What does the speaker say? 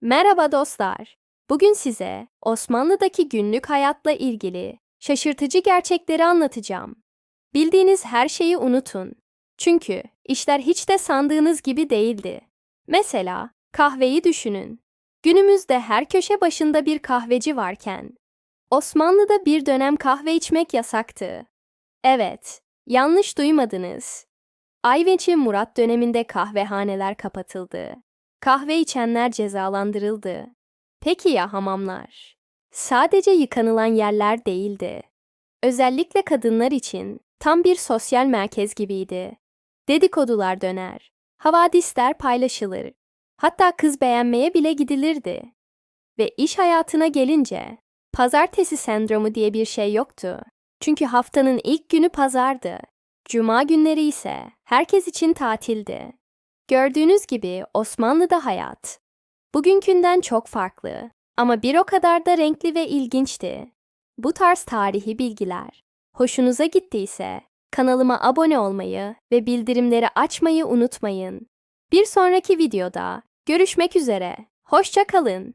Merhaba dostlar. Bugün size Osmanlı'daki günlük hayatla ilgili şaşırtıcı gerçekleri anlatacağım. Bildiğiniz her şeyi unutun. Çünkü işler hiç de sandığınız gibi değildi. Mesela kahveyi düşünün. Günümüzde her köşe başında bir kahveci varken Osmanlı'da bir dönem kahve içmek yasaktı. Evet, yanlış duymadınız. Ayveçi Murat döneminde kahvehaneler kapatıldı. Kahve içenler cezalandırıldı. Peki ya hamamlar? Sadece yıkanılan yerler değildi. Özellikle kadınlar için tam bir sosyal merkez gibiydi. Dedikodular döner, havadisler paylaşılır. Hatta kız beğenmeye bile gidilirdi. Ve iş hayatına gelince pazartesi sendromu diye bir şey yoktu. Çünkü haftanın ilk günü pazardı. Cuma günleri ise herkes için tatildi. Gördüğünüz gibi Osmanlı'da hayat bugünkünden çok farklı ama bir o kadar da renkli ve ilginçti. Bu tarz tarihi bilgiler hoşunuza gittiyse kanalıma abone olmayı ve bildirimleri açmayı unutmayın. Bir sonraki videoda görüşmek üzere. Hoşça kalın.